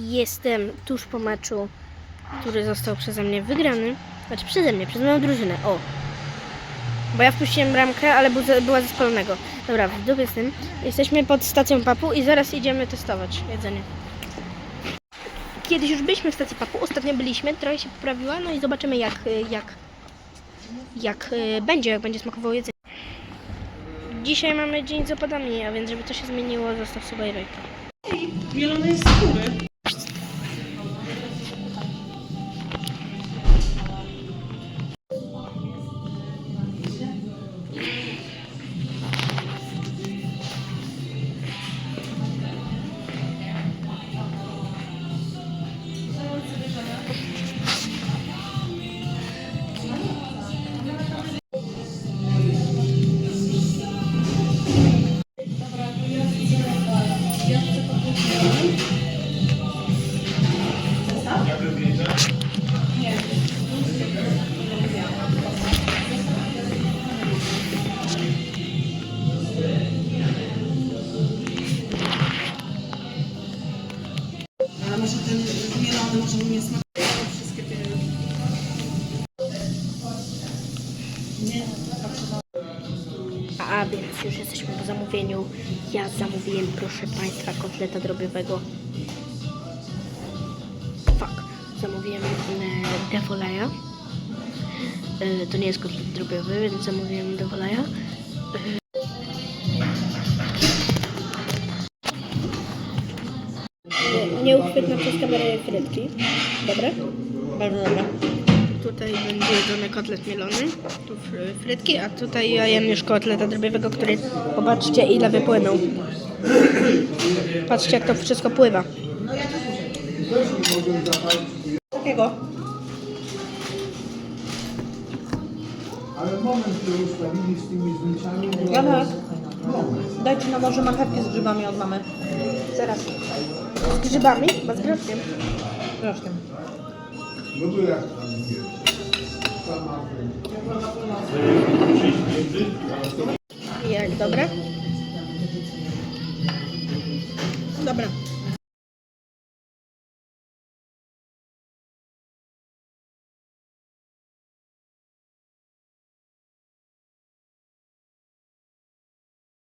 Jestem tuż po meczu, który został przeze mnie wygrany. Znaczy przeze mnie, przez moją drużynę. O! Bo ja wpuściłem bramkę, ale był, była ze spalonego. Dobra, w dupie z tym. Jesteśmy pod stacją papu i zaraz idziemy testować jedzenie. Kiedyś już byliśmy w stacji papu, ostatnio byliśmy, trochę się poprawiła, no i zobaczymy jak, jak, jak y, będzie, jak będzie smakowało jedzenie. Dzisiaj mamy dzień z opadami, a więc żeby to się zmieniło, zostaw suba i. Mielone jest skóry. A, więc już jesteśmy po zamówieniu. Ja zamówiłem, proszę Państwa, kotleta drobiowego. Fuck. Zamówiłem e, devoleja. E, to nie jest kotlet drobiowy, więc zamówiłem devoleja. Nieuchwytne przez kamerę frytki. Dobre? Bardzo dobre. Tutaj będzie jedzony kotlet mielony, tu fry- frytki, a tutaj ja jem już kotleta drobiowego, który popatrzcie ile wypłynął. Patrzcie jak to wszystko pływa. Takiego. Ale moment, który ustawili z tymi zdjęciami. Dajcie no może marchewki z grzybami od mamy. Zaraz. Z grzybami? Bo z groszkiem. Groszkiem. No to jak tam jest? Jak, dobre? Dobra.